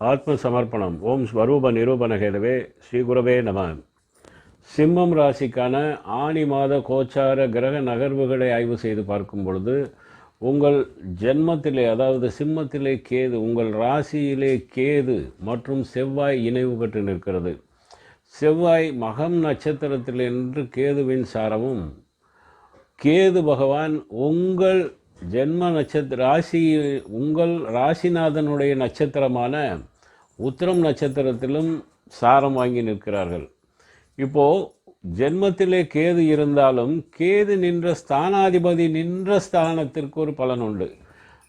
ஆத்ம சமர்ப்பணம் ஓம் ஸ்வரூப நிரூபணகேதவே ஸ்ரீகுரவே நம. சிம்மம் ராசிக்கான ஆணி மாத கோச்சார கிரக நகர்வுகளை ஆய்வு செய்து பார்க்கும் பொழுது உங்கள் ஜென்மத்திலே அதாவது சிம்மத்திலே கேது உங்கள் ராசியிலே கேது மற்றும் செவ்வாய் இணைவு பெற்று நிற்கிறது. செவ்வாய் மகம் நட்சத்திரத்தில் என்று கேதுவின் சாரமும் கேது பகவான் உங்கள் ஜென்ம நட்சத்திர ராசி உங்கள் ராசிநாதனுடைய நட்சத்திரமான உத்திரம் நட்சத்திரத்திலும் சாரம் வாங்கி நிற்கிறார்கள். இப்போது ஜென்மத்திலே கேது இருந்தாலும் கேது நின்ற ஸ்தானாதிபதி நின்ற ஸ்தானத்திற்கு ஒரு பலன் உண்டு.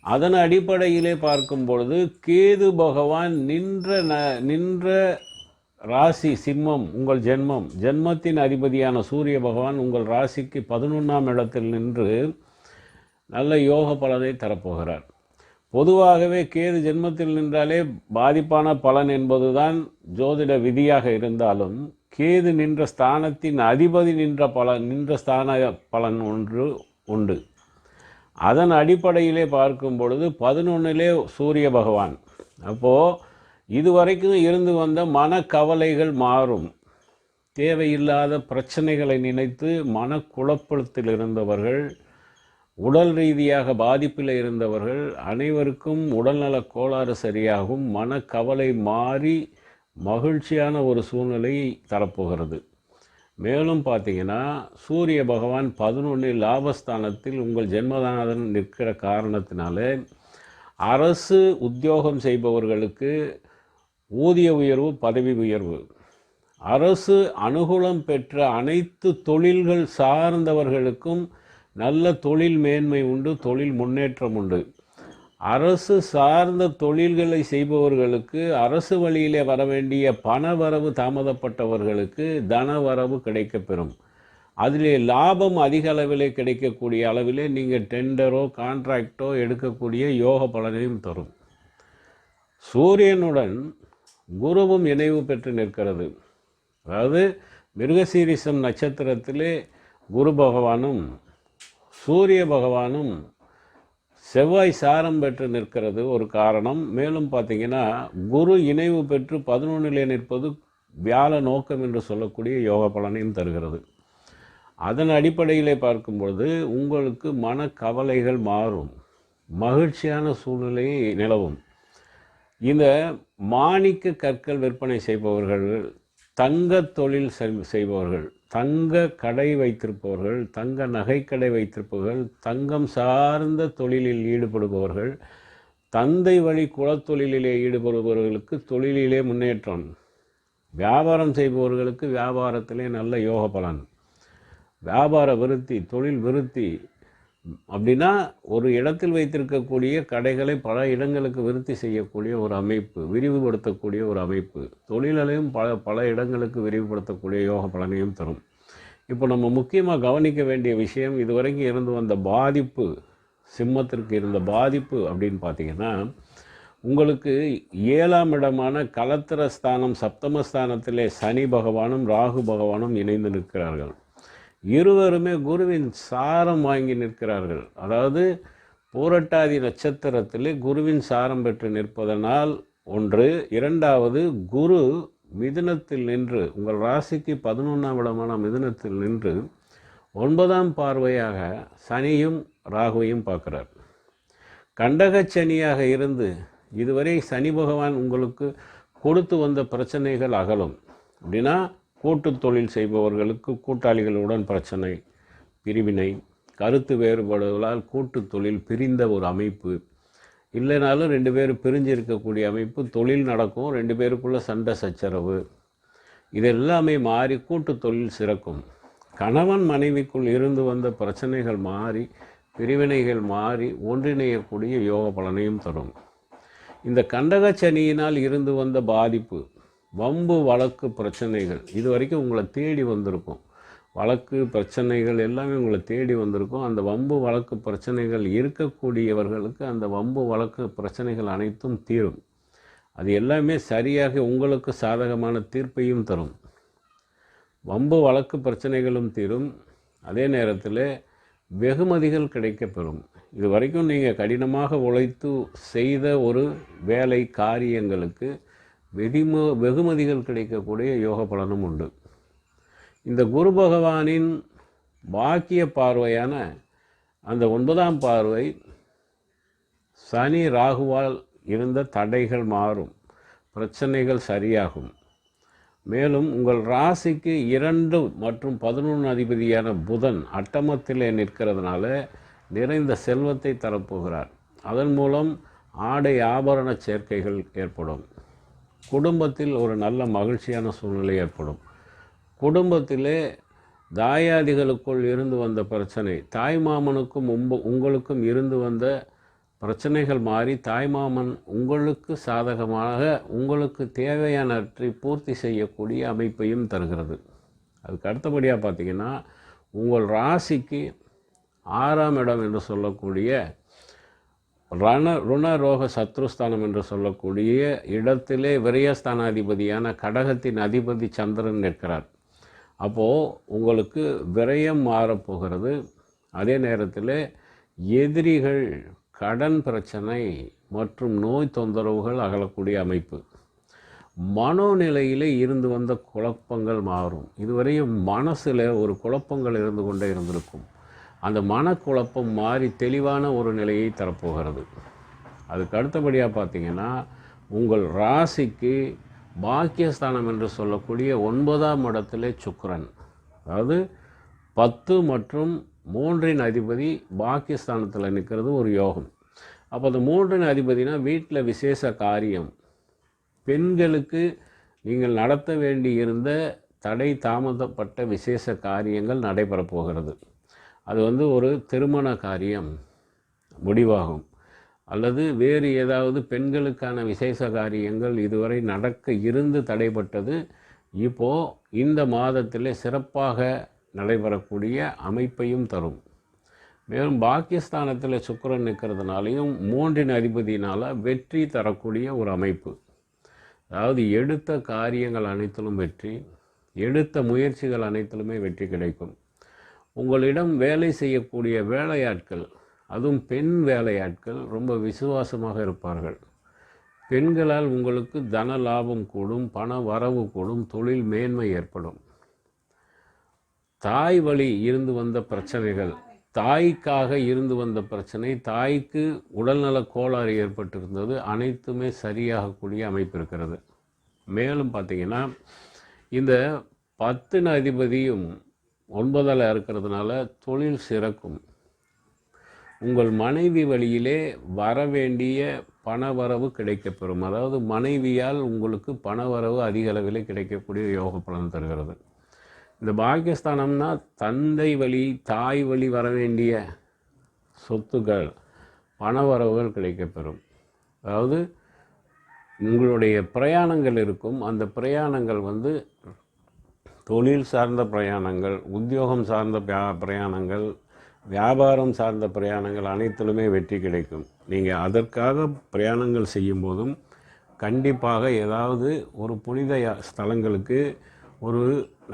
அதன் அடிப்படையிலே பார்க்கும் பொழுது கேது பகவான் நின்ற ந நின்ற ராசி சிம்மம் உங்கள் ஜென்மம் ஜென்மத்தின் அதிபதியான சூரிய பகவான் உங்கள் ராசிக்கு பதினொன்றாம் இடத்தில் நின்று நல்ல யோக பலனை தரப்போகிறார். பொதுவாகவே கேது ஜென்மத்தில் நின்றாலே பாதிப்பான பலன் என்பதுதான் ஜோதிட விதியாக இருந்தாலும் கேது நின்ற ஸ்தானத்தின் அதிபதி நின்ற பலன் நின்ற ஸ்தான பலன் ஒன்று உண்டு. அதன் அடிப்படையிலே பார்க்கும் பொழுது பதினொன்றிலே சூரிய பகவான். அப்போது இதுவரைக்கும் இருந்து வந்த மனக்கவலைகள் மாறும். தேவையில்லாத பிரச்சனைகளை நினைத்து மனக்குழப்பத்தில் இருந்தவர்கள் உடல் ரீதியாக பாதிப்பில் இருந்தவர்கள் அனைவருக்கும் உடல்நலக் கோளாறு சரியாகும். மனக்கவலை மாறி மகிழ்ச்சியான ஒரு சூழ்நிலை தரப்போகிறது. மேலும் பார்த்தீங்கன்னா சூரிய பகவான் பதினொன்று லாபஸ்தானத்தில் உங்கள் ஜென்மதானதன் நிற்கிற காரணத்தினாலே அரசு உத்தியோகம் செய்பவர்களுக்கு ஊதிய உயர்வு பதவி உயர்வு. அரசு அனுகூலம் பெற்ற அனைத்து தொழில்கள் சார்ந்தவர்களுக்கும் நல்ல தொழில் மேன்மை உண்டு தொழில் முன்னேற்றம் உண்டு. அரசு சார்ந்த தொழில்களை செய்பவர்களுக்கு அரசு வழியிலே வர வேண்டிய பண வரவு தாமதப்பட்டவர்களுக்கு தன வரவு கிடைக்கப்பெறும் அதிலே லாபம் அதிக அளவிலே கிடைக்கக்கூடிய அளவிலே நீங்கள் டெண்டரோ கான்ட்ராக்டோ எடுக்கக்கூடிய யோக பலனையும் தரும். சூரியனுடன் குருவும் இணைவு பெற்று நிற்கிறது. அதாவது மிருகசீரிசம் நட்சத்திரத்திலே குரு பகவானும் சூரிய பகவானும் செவ்வாய் சாரம் பெற்று நிற்கிறது ஒரு காரணம். மேலும் பார்த்தீங்கன்னா குரு இணைவு பெற்று பதினொன்றிலே நிற்பது வியாழ நோக்கம் என்று சொல்லக்கூடிய யோக பலனையும் தருகிறது. அதன் அடிப்படையிலே பார்க்கும் பொழுது உங்களுக்கு மனக்கவலைகள் மாறும். மகிழ்ச்சியான சூழ்நிலை நிலவும். இந்த மாணிக்க கற்கள் விற்பனை செய்பவர்கள் தங்க தொழில் செய்பவர்கள் தங்க கடை வைத்திருப்பவர்கள் தங்க நகைக்கடை வைத்திருப்பவர்கள் தங்கம் சார்ந்த தொழிலில் ஈடுபடுபவர்கள் தந்தை வழி குலத்தொழிலிலே ஈடுபடுபவர்களுக்கு தொழிலிலே முன்னேற்றம். வியாபாரம் செய்பவர்களுக்கு வியாபாரத்திலே நல்ல யோக பலன் வியாபார விருத்தி தொழில் விருத்தி அப்படின்னா ஒரு இடத்தில் வைத்திருக்கக்கூடிய கடைகளை பல இடங்களுக்கு விருத்தி செய்யக்கூடிய ஒரு அமைப்பு விரிவுபடுத்தக்கூடிய ஒரு அமைப்பு. தொழிலையும் பல பல இடங்களுக்கு விரிவுபடுத்தக்கூடிய யோக பலனையும் தரும். இப்போ நம்ம முக்கியமாக கவனிக்க வேண்டிய விஷயம் இதுவரைக்கும் இருந்து வந்த பாதிப்பு சிம்மத்திற்கு இருந்த பாதிப்பு அப்படின்னு பார்த்தீங்கன்னா உங்களுக்கு ஏழாம் இடமான கலத்திர ஸ்தானம் சப்தமஸ்தானத்திலே சனி பகவானும் ராகு பகவானும் இணைந்து நிற்கிறார்கள். இருவருமே குருவின் சாரம் வாங்கி நிற்கிறார்கள். அதாவது பூரட்டாதி நட்சத்திரத்திலே குருவின் சாரம் பெற்று நிற்பதனால் ஒன்று இரண்டாவது குரு மிதுனத்தில் நின்று உங்கள் ராசிக்கு பதினொன்றாம் இடமான மிதுனத்தில் நின்று ஒன்பதாம் பார்வையாக சனியும் ராகுவையும் பார்க்குறார். கண்டகச்சனியாக இருந்து இதுவரை சனி பகவான் உங்களுக்கு கொடுத்து வந்த பிரச்சனைகள் அகலும். அப்படின்னா கூட்டு தொழில் செய்பவர்களுக்கு கூட்டாளிகளுடன் பிரச்சனை பிரிவினை கருத்து வேறுபாடுகளால் கூட்டு தொழில் பிரிந்த ஒரு அமைப்பு. இல்லைனாலும் ரெண்டு பேரும் பிரிஞ்சு இருக்கக்கூடிய அமைப்பு தொழில் நடக்கும் ரெண்டு பேருக்குள்ளே சண்டை சச்சரவு. இது எல்லாமே மாறி கூட்டு தொழில் சிறக்கும். கணவன் மனைவிக்குள் இருந்து வந்த பிரச்சனைகள் மாறி பிரிவினைகள் மாறி ஒன்றிணையக்கூடிய யோக பலனையும் தரும். இந்த கண்டகச்சனியினால் இருந்து வந்த பாதிப்பு வம்பு வழக்கு பிரச்சனைகள். இது வரைக்கும் உங்களை தேடி வந்திருக்கும். வழக்கு பிரச்சனைகள் எல்லாமே உங்களை தேடி வந்திருக்கும். அந்த வம்பு வழக்கு பிரச்சனைகள் இருக்கக்கூடியவர்களுக்கு அந்த வம்பு வழக்கு பிரச்சனைகள் அனைத்தும் தீரும். அது எல்லாமே சரியாக உங்களுக்கு சாதகமான தீர்ப்பையும் தரும். வம்பு வழக்கு பிரச்சனைகளும் தீரும். அதே நேரத்தில் வெகுமதிகள் கிடைக்கப்பெறும். இது வரைக்கும் நீங்கள் கடினமாக உழைத்து செய்த ஒரு வேலை காரியங்களுக்கு வெடிம வெகுமதிகள் கிடைக்கக்கூடிய யோக பலனும் உண்டு. இந்த குரு பகவானின் பாக்கிய பார்வையான அந்த ஒன்பதாம் பார்வை சனி ராகுவால் இருந்த தடைகள் மாறும். பிரச்சனைகள் சரியாகும். மேலும் உங்கள் ராசிக்கு இரண்டு மற்றும் பதினொன்று அதிபதியான புதன் அட்டமத்திலே நிற்கிறதுனால நிறைந்த செல்வத்தை தரப்போகிறார். அதன் மூலம் ஆடை ஆபரண சேர்க்கைகள் ஏற்படும். குடும்பத்தில் ஒரு நல்ல மகிழ்ச்சியான சூழ்நிலை ஏற்படும். குடும்பத்திலே தாயாதிகளுக்குள் இருந்து வந்த பிரச்சனை தாய்மாமனுக்கும் உம்ப உங்களுக்கும் இருந்து வந்த பிரச்சனைகள் மாறி தாய்மாமன் உங்களுக்கு சாதகமாக உங்களுக்கு தேவையானவற்றை பூர்த்தி செய்யக்கூடிய அமைப்பையும் தருகிறது. அதுக்கு அடுத்தபடியாக பார்த்திங்கன்னா உங்கள் ராசிக்கு ஆறாம் இடம் என்று சொல்லக்கூடிய ரண ருணரோக சத்ருஸ்தானம் என்று சொல்லக்கூடிய இடத்திலே விரயஸ்தானாதிபதியான கடகத்தின் அதிபதி சந்திரன் நிற்கிறார். அப்போது உங்களுக்கு விரயம் மாறப்போகிறது அதே நேரத்தில் எதிரிகள் கடன் பிரச்சனை மற்றும் நோய் தொந்தரவுகள் அகலக்கூடிய அமைப்பு. மனோநிலையிலே இருந்து வந்த குழப்பங்கள் மாறும். இதுவரையும் மனசில் ஒரு குழப்பங்கள் இருந்து கொண்டே இருந்திருக்கும். அந்த மனக்குழப்பம் மாறி தெளிவான ஒரு நிலையை தரப்போகிறது. அதுக்கு அடுத்தபடியாக பார்த்தீங்கன்னா உங்கள் ராசிக்கு பாக்கியஸ்தானம் என்று சொல்லக்கூடிய ஒன்பதாம் இடத்திலே சுக்கரன். அதாவது பத்து மற்றும் மூன்றின் அதிபதி பாக்கியஸ்தானத்தில் நிற்கிறது ஒரு யோகம். அப்போ அந்த மூன்றின் அதிபதினா வீட்டில் விசேஷ காரியம். பெண்களுக்கு நீங்கள் நடத்த வேண்டி இருந்த தடை தாமதப்பட்ட விசேஷ காரியங்கள் நடைபெறப் போகிறது அது வந்து ஒரு திருமண காரியம் முடிவாகும். அல்லது வேறு ஏதாவது பெண்களுக்கான விசேஷ காரியங்கள் இதுவரை நடக்க இருந்து தடைப்பட்டது இப்போது இந்த மாதத்திலே சிறப்பாக நடைபெறக்கூடிய அமைப்பையும் தரும். மேலும் பாக்கியஸ்தானத்தில் சுக்கிரன் நிற்கிறதுனாலையும் மூன்றின் அதிபதியினால் வெற்றி தரக்கூடிய ஒரு அமைப்பு. அதாவது எடுத்த காரியங்கள் அனைத்திலும் வெற்றி எடுத்த முயற்சிகள் அனைத்திலுமே வெற்றி கிடைக்கும். உங்களிடம் வேலை செய்யக்கூடிய வேலையாட்கள் அதுவும் பெண் வேலையாட்கள் ரொம்ப விசுவாசமாக இருப்பார்கள். பெண்களால் உங்களுக்கு தன லாபம் கூடும் பண வரவு கூடும் தொழில் மேன்மை ஏற்படும். தாய் வழி இருந்து வந்த பிரச்சனைகள் தாய்க்காக இருந்து வந்த பிரச்சனை தாய்க்கு உடல்நல கோளாறு ஏற்பட்டிருந்தது அனைத்துமே சரியாகக்கூடிய அமைப்பு இருக்கிறது. மேலும் பார்த்தீங்கன்னா இந்த பத்தின அதிபதியும் ஒன்பதில் இருக்கிறதுனால தொழில் சிறக்கும். உங்கள் மனைவி வழியிலே வரவேண்டிய பணவரவு கிடைக்கப்பெறும். அதாவது மனைவியால் உங்களுக்கு பணவரவு அதிக அளவில் கிடைக்கக்கூடிய யோக பலன் தருகிறது. இந்த பாக்கியஸ்தானம்னா தந்தை வழி தாய் வழி வர வேண்டிய சொத்துக்கள் பணவரவுகள் கிடைக்கப்பெறும். அதாவது உங்களுடைய பிரயாணங்கள் இருக்கும். அந்த பிரயாணங்கள் வந்து தொழில் சார்ந்த பிரயாணங்கள் உத்தியோகம் சார்ந்த பிரயாணங்கள் வியாபாரம் சார்ந்த பிரயாணங்கள் அனைத்திலுமே வெற்றி கிடைக்கும். நீங்கள் அதற்காக பிரயாணங்கள் செய்யும்போதும் கண்டிப்பாக ஏதாவது ஒரு புனித ஸ்தலங்களுக்கு ஒரு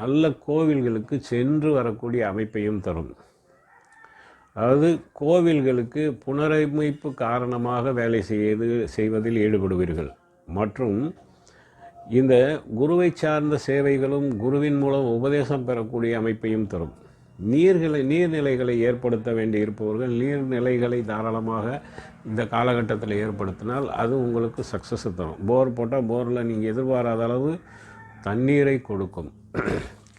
நல்ல கோவில்களுக்கு சென்று வரக்கூடிய அமைப்பையும் தரும். அதாவது கோவில்களுக்கு புனரமைப்பு காரணமாக வேலை செய்து செய்வதில் ஈடுபடுவீர்கள். மற்றும் இந்த குருவை சார்ந்த சேவைகளும் குருவின் மூலம் உபதேசம் பெறக்கூடிய அமைப்பையும் தரும். நீர்களை நீர்நிலைகளை ஏற்படுத்த வேண்டி இருப்பவர்கள் நீர்நிலைகளை தாராளமாக இந்த காலகட்டத்தில் ஏற்படுத்தினால் அது உங்களுக்கு சக்ஸஸ் தரும். போர் போட்டால் போரில் நீங்கள் எதிர்பாராத அளவு தண்ணீரை கொடுக்கும்.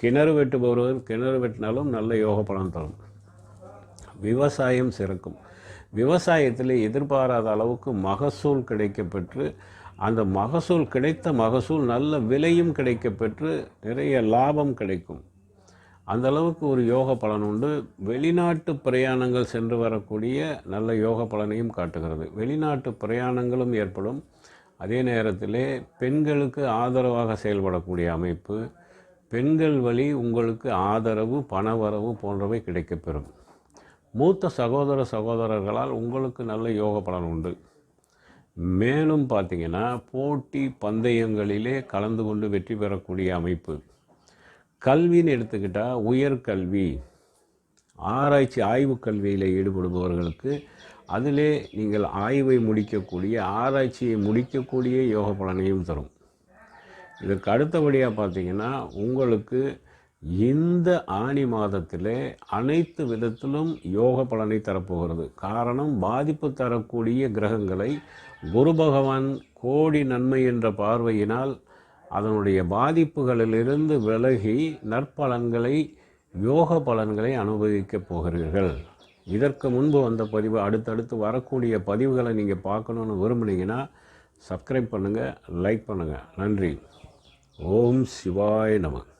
கிணறு வெட்டுபவர்கள் கிணறு வெட்டினாலும் நல்ல யோக பலன் தரும். விவசாயம் சிறக்கும். விவசாயத்தில் எதிர்பாராத அளவுக்கு மகசூல் கிடைக்கப்பெற்று அந்த மகசூல் கிடைத்த மகசூல் நல்ல விலையும் கிடைக்கப்பெற்று நிறைய லாபம் கிடைக்கும். அந்த அளவுக்கு ஒரு யோக பலன் உண்டு. வெளிநாட்டு பிரயாணங்கள் சென்று வரக்கூடிய நல்ல யோக பலனையும் காட்டுகிறது. வெளிநாட்டு பிரயாணங்களும் ஏற்படும். அதே நேரத்திலே பெண்களுக்கு ஆதரவாக செயல்படக்கூடிய அமைப்பு பெண்கள் வழி உங்களுக்கு ஆதரவு பணவரவு போன்றவை கிடைக்கப்பெறும் மூத்த சகோதர சகோதரர்களால் உங்களுக்கு நல்ல யோக பலன் உண்டு. மேலும் பார்த்தீங்கன்னா போட்டி பந்தயங்களிலே கலந்து கொண்டு வெற்றி பெறக்கூடிய அமைப்பு. கல்வின்னு எடுத்துக்கிட்டால் உயர்கல்வி ஆராய்ச்சி ஆய்வு கல்வியில் ஈடுபடுபவர்களுக்கு அதிலே நீங்கள் ஆய்வை முடிக்கக்கூடிய ஆராய்ச்சியை முடிக்கக்கூடிய யோக பலனையும் தரும். இதற்கு அடுத்தபடியாக பார்த்தீங்கன்னா உங்களுக்கு இந்த ஆணி மாதத்திலே அனைத்து விதத்திலும் யோக பலனை தரப்போகிறது. காரணம் பாதிப்பு தரக்கூடிய கிரகங்களை குரு பகவான் கோடி நன்மை என்ற பார்வையினால் அதனுடைய பாதிப்புகளிலிருந்து விலகி நற்பலன்களை யோக பலன்களை அனுபவிக்கப் போகிறீர்கள். இதற்கு முன்பு வந்த பதிவு அடுத்தடுத்து வரக்கூடிய பதிவுகளை நீங்கள் பார்க்கணுன்னு விரும்புனீங்கன்னா சப்ஸ்கிரைப் பண்ணுங்கள் லைக் பண்ணுங்கள் நன்றி. ஓம் சிவாய் நமக்கு